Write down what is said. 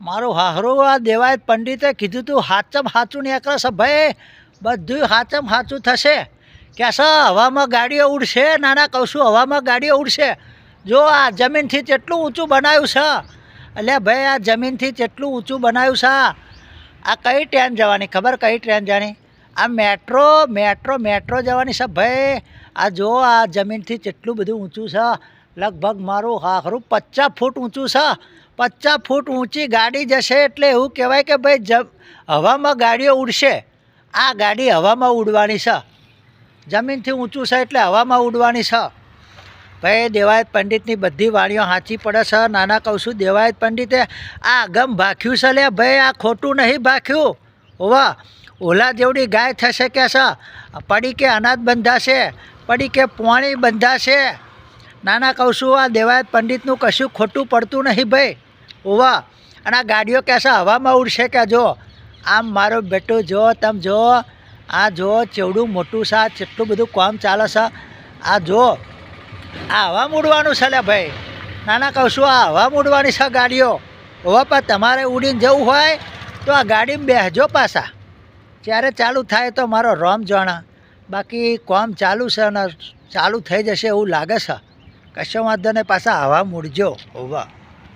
મારું હાહરું આ દેવાય પંડિતે કીધું તું, હાચમ હાચું નીકળશ ભાઈ બધું હાચમ હાચું થશે. કેસ હવામાં ગાડીઓ ઉડશે? નાના કહું હવામાં ગાડીઓ ઉડશે? જો આ જમીનથી જેટલું ઊંચું બનાવ્યું છે. એટલે ભાઈ, આ જમીનથી જેટલું ઊંચું બનાવ્યું છે, આ કઈ ટ્રેન જવાની? ખબર કઈ ટ્રેન જાણી આ મેટ્રો મેટ્રો મેટ્રો જવાની છે ભાઈ. આ જો આ જમીનથી જેટલું બધું ઊંચું છે લગભગ મારું હાખરું પચાસ ફૂટ ઊંચું છે. પચાસ ફૂટ ઊંચી ગાડી જશે એટલે એવું કહેવાય કે ભાઈ જ, હવામાં ગાડીઓ ઉડશે. આ ગાડી હવામાં ઉડવાની છે. જમીનથી ઊંચું છે એટલે હવામાં ઉડવાની છે. ભાઈ, દેવાયત પંડિતની બધી વાણીઓ સાચી પડે છે. નાના કહું છું, દેવાયત પંડિતે આ ગમ ભાખ્યું છે લે ભાઈ, આ ખોટું નહીં ભાખ્યું. હોવા, ઓલા જેવડી ગાય થશે કે છે? પડી કે અનાજ બંધાશે પડી કે પોણી બંધાશે. નાના કહું છું, આ દેવાયત પંડિતનું કશું ખોટું પડતું નહીં ભાઈ. ઓવા અને આ ગાડીઓ કહેશે, હવામાં ઉડશે કે જો, આમ મારો બેટો જો, તમે જો, આ જો, ચેવડું મોટું છે, આ બધું કામ ચાલે છે, આ જો, આ હવા ઉડવાનું છે લે ભાઈ. નાના કહું છું, આ હવા મૂડવાની છે ગાડીઓ. હવે પણ તમારે ઉડીને જવું હોય, તો આ ગાડીમાં બેસજો પાછા. જ્યારે ચાલુ થાય તો મારો રોમ જાણા. બાકી કોમ ચાલુ છે અને ચાલુ થઈ જશે એવું લાગે છે. કશો વાંધો નહીં પાછા હવા મૂળજો હોવા.